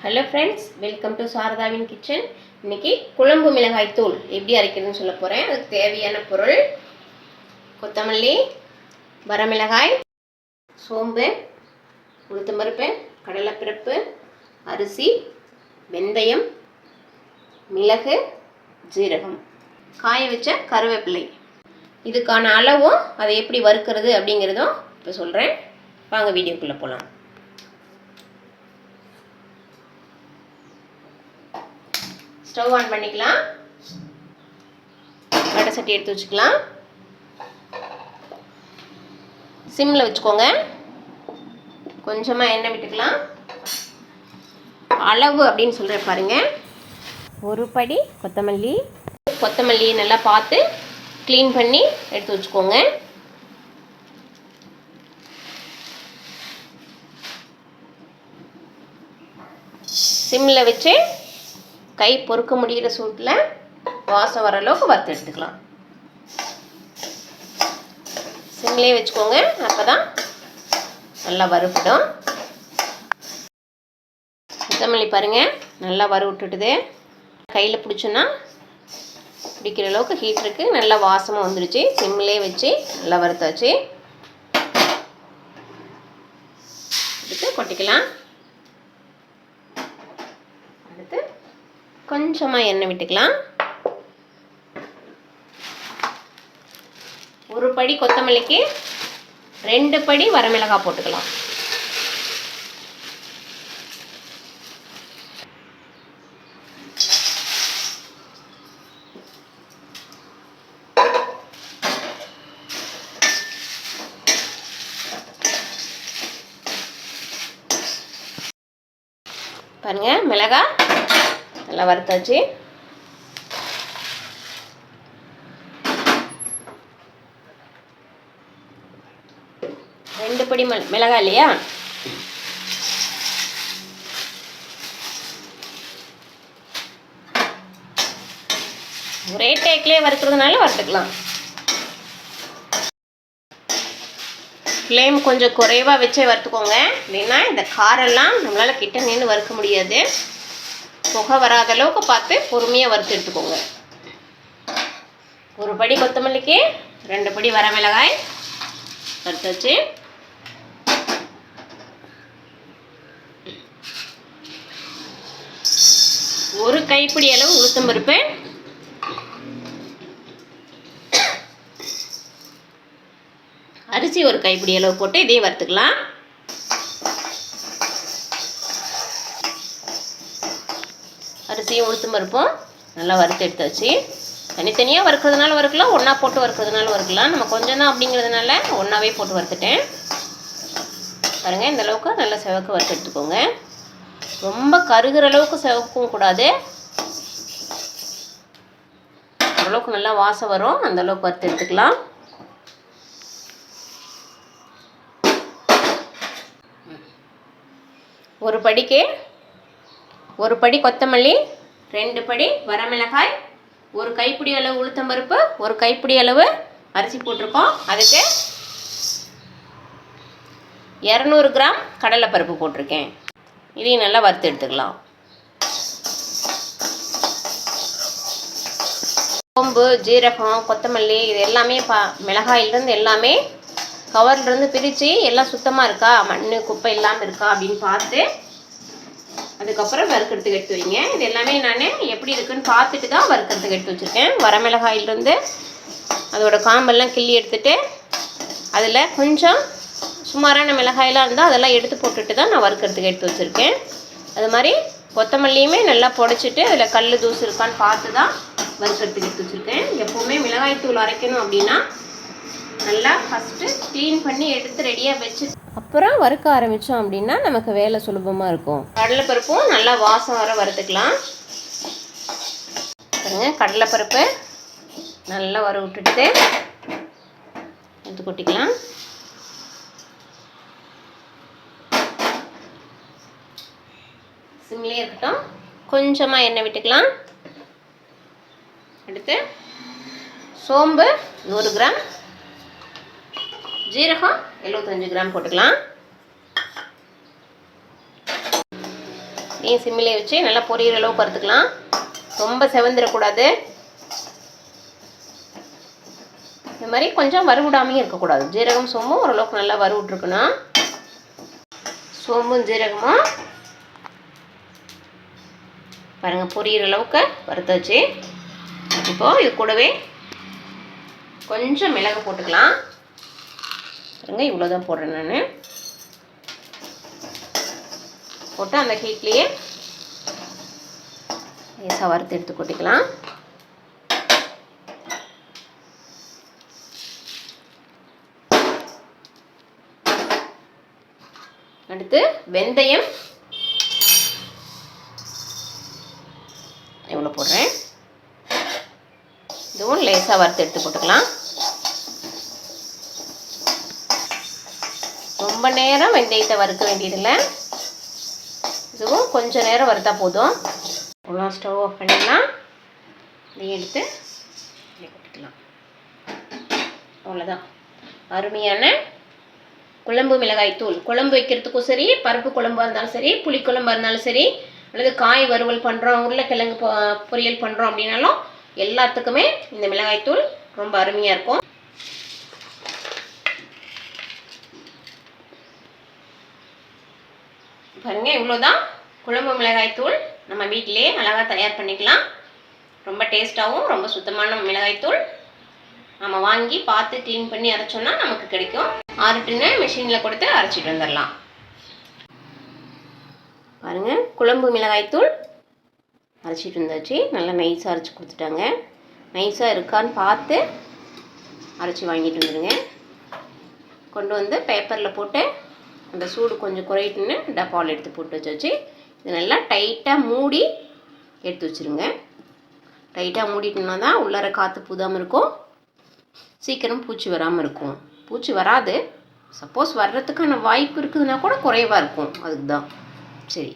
Hello friends welcome to சாரதாவின் kitchen இன்னைக்கு குழம்பு மிளகாய் தூள் எப்படி அரைக்கிறதுன்னு சொல்ல போகிறேன் அதுக்கு தேவையான பொருள் கொத்தமல்லி வரமிளகாய் சோம்பு உளுத்தம்பருப்பு கடலைப்பருப்பு அரிசி வெந்தயம் மிளகு ஜீரகம். காய வச்ச கருவேப்பிலை. இதுக்கான அளவும் அதை எப்படி வறுக்கிறது அப்படிங்கிறதும் இப்போ சொல்கிறேன் வாங்க வீடியோக்குள்ளே போகலாம் ஸ்டவ் ஆன் பண்ணிக்கலாம். வடை சட்டி எடுத்து வச்சுக்கலாம். சிம்மில் வச்சுக்கோங்க. கொஞ்சமாக எண்ணெய் விட்டுக்கலாம். அளவு அப்படின்னு சொல்கிறேன் பாருங்க. ஒரு படி கொத்தமல்லி. கொத்தமல்லியை நல்லா பார்த்து க்ளீன் பண்ணி எடுத்து வச்சுக்கோங்க. சிம்மில் வச்சு கை பொறுக்க முடிகிற சூட்டில் வாசம் வர அளவுக்கு வறுத்து எடுத்துக்கலாம். சிம்லேயே வச்சுக்கோங்க. அப்போ தான் நல்லா வறுப்பிடும் கொத்தமல்லி பாருங்கள் நல்லா வறுவிட்டுட்டுது. கையில் பிடிச்சோன்னா பிடிக்கிற அளவுக்கு ஹீட்டருக்கு நல்லா வாசமாக வந்துருச்சு. சிம்லேயே வச்சு நல்லா வறுத்தாச்சு. எடுத்து கொட்டிக்கலாம் அடுத்து கொஞ்சமாக எண்ணெய் விட்டுக்கலாம். ஒரு படி கொத்தமல்லிக்கு ரெண்டு படி வரமிளகாய் போட்டுக்கலாம். பாருங்க மிளகாய் நல்லா வறுத்தாச்சு. ரெண்டு படி மிள- மிளகாய் இல்லையா? ஒரே டேக்லேயே வறுக்கிறதுனால வறுத்துக்கலாம். ஃப்ளேம் கொஞ்சம் குறைவாக வச்சே வறுத்துக்கோங்க. இல்லைன்னா இந்த காரெல்லாம் நம்மளால் கிட்ட நின்று வறுக்க முடியாது. புகை வராத அளவுக்கு பார்த்து பொறுமையாக வறுத்து எடுத்துக்கோங்க. ஒரு படி கொத்தமல்லிக்கு ரெண்டு படி வரமிளகாய் வறுத்தாச்சு ஒரு கைப்பிடி அளவு உளுத்தம் பருப்பு. அரிசி ஒரு கைப்பிடி அளவு போட்டு இதையும் வறுத்துக்கலாம். அரிசியும் உளுத்தும் பருப்பும் நல்லா வறுத்து எடுத்தாச்சு. தனித்தனியாக வறுக்கிறதுனால வறுக்கலாம் ஒன்றா போட்டு வறுக்கிறதுனால வறுக்கலாம். நம்ம கொஞ்சம் தான் அப்படிங்கிறதுனால ஒன்றாவே போட்டு வறுத்துட்டேன். பாருங்கள் இந்த அளவுக்கு நல்லா செவக்க வறுத்து எடுத்துக்கோங்க. ரொம்ப கருகிற அளவுக்கு செவக்கும் கூடாது. ஓரளவுக்கு நல்லா வாசம் வரும் அந்த அளவுக்கு வறுத்து எடுத்துக்கலாம். ஒரு படிக்கு ஒரு படி கொத்தமல்லி ரெண்டு படி வரமிளகாய் ஒரு கைப்பிடி அளவு உளுத்தம்பருப்பு ஒரு கைப்பிடி அளவு அரிசி போட்டிருக்கோம். அதுக்கு இரநூறு கிராம் கடலைப்பருப்பு போட்டிருக்கேன். இதையும் நல்லா வறுத்து எடுத்துக்கலாம். சோம்பு ஜீரகம் கொத்தமல்லி இது எல்லாமே பா மிளகாயிலிருந்து எல்லாமே கவர்லேருந்து பிரித்து எல்லாம் சுத்தமாக இருக்கா? மண் குப்பை இல்லாமல் இருக்கா? அப்படின்னு பார்த்து அதுக்கப்புறம் வறுக்கிறதுக்கு எடுத்து வைங்க. இது எல்லாமே நான் எப்படி இருக்குன்னு பார்த்துட்டு தான் வறுக்கிறதுக்கு எடுத்து வச்சுருக்கேன். வரமிளகாயிலிருந்து அதோடய காம்பெல்லாம் கிள்ளி எடுத்துகிட்டு அதில் கொஞ்சம் சுமாரான மிளகாயெல்லாம் இருந்தால் அதெல்லாம் எடுத்து போட்டுட்டு தான் நான் வறுக்கிறதுக்கு எடுத்து வச்சுருக்கேன். அது மாதிரி கொத்தமல்லியுமே நல்லா புடச்சிட்டு அதில் கல் தூசு இருக்கான்னு பார்த்து தான் வறுக்கிறதுக்கு எடுத்து வச்சுருக்கேன். எப்போவுமே மிளகாய் தூள் அரைக்கணும் அப்படின்னா நல்லா ஃபஸ்ட்டு க்ளீன் பண்ணி எடுத்து ரெடியாக வச்சு அப்புறம் வறுக்க ஆரம்பித்தோம் அப்படின்னா நமக்கு வேலை சுலபமாக இருக்கும். கடலைப்பருப்பும் நல்லா வாசம் வர வறுத்துக்கலாம். பாருங்க கடலைப்பருப்பு நல்லா வர விட்டுட்டு எடுத்து கொட்டிக்கலாம். சிம்லேயே இருக்கட்டும். கொஞ்சமாக எண்ணெய் விட்டுக்கலாம். அடுத்து சோம்பு நூறு கிராம். ஜீரகம் எழுபத்தஞ்சு கிராம் போட்டுக்கலாம். நீ சிம்மிலே வச்சு நல்லா பொரியிற அளவுக்கு வறுத்துக்கலாம் ரொம்ப செவந்துடக்கூடாது இந்த மாதிரி கொஞ்சம் வறுவிடாமையும் இருக்கக்கூடாது. ஜீரகம் சோம்பும் ஓரளவுக்கு நல்லா வறுவிட்ருக்கணும் சோம்பும் ஜீரகமும். பாருங்கள் பொரியிற அளவுக்கு வறுத்தாச்சு. இப்போது இது கூடவே கொஞ்சம் மிளகு போட்டுக்கலாம். பார்த்துக்கோங்க இவ்வளோ தான் போடுறேன் நான். போட்டு அந்த ஹீட்லேயே லேசாக வறுத்து எடுத்து கொட்டிக்கலாம். அடுத்து வெந்தயம். இவ்வளோ போடுறேன். இதுவும் லேசாக வறுத்து எடுத்து போட்டுக்கலாம். ரொம்ப நேரம் வெந்தயத்தை வறுக்க வேண்டியதில்லை. இதுவும் கொஞ்சம் நேரம் வறுத்தா போதும். அவ்வளோ ஸ்டவ் ஆஃப் பண்ணிடலாம். இதையும் எடுத்து கொடுத்துக்கலாம் கொட்டிக்கலாம். அவ்வளோதான். அருமையான குழம்பு மிளகாய் தூள். குழம்பு வைக்கிறதுக்கும் சரி பருப்பு குழம்பாக இருந்தாலும் சரி புளிக்குழம்பாக இருந்தாலும் சரி அல்லது காய் வறுவல் பண்ணுறோம் உருளைக்கிழங்கு பொ பொரியல் பண்ணுறோம் அப்படின்னாலும் எல்லாத்துக்குமே இந்த மிளகாய் தூள் ரொம்ப அருமையாக இருக்கும். பாருங்கள் இவ்வளோதான் குழம்பு மிளகாய் தூள் நம்ம வீட்டிலேயே அழகாக தயார் பண்ணிக்கலாம். ரொம்ப டேஸ்ட்டாகவும் ரொம்ப சுத்தமான மிளகாய் தூள். நம்ம வாங்கி பார்த்து க்ளீன் பண்ணி அரைச்சோன்னா நமக்கு கிடைக்கும். ஆறுட்டுன்னு மிஷினில் கொடுத்து அரைச்சிட்டு வந்துடலாம் பாருங்கள் குழம்பு மிளகாய் தூள் அரைச்சிட்டு வந்தாச்சு. நல்லா நைஸாக அரைச்சி கொடுத்துட்டாங்க. நைஸாக இருக்கான்னு பார்த்து அரைச்சி வாங்கிட்டு வந்துடுங்க கொண்டு வந்து பேப்பரில் போட்டு அந்த சூடு கொஞ்சம் குறையிட்டுன்னு டப்பாவில் எடுத்து போட்டு வச்சு இது நல்லா டைட்டாக மூடி எடுத்து வச்சுருங்க. டைட்டாக மூடிட்டோம்னா தான் உள்ளார காற்று புதாமல் இருக்கும். சீக்கிரம் பூச்சி வராமல் இருக்கும். பூச்சி வராது. சப்போஸ் வர்றதுக்கான வாய்ப்பு இருக்குதுன்னா கூட குறைவாக இருக்கும். அதுக்கு தான் சரி.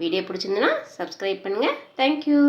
வீடியோ பிடிச்சிருந்துன்னா சப்ஸ்கிரைப் பண்ணுங்கள் தேங்க்யூ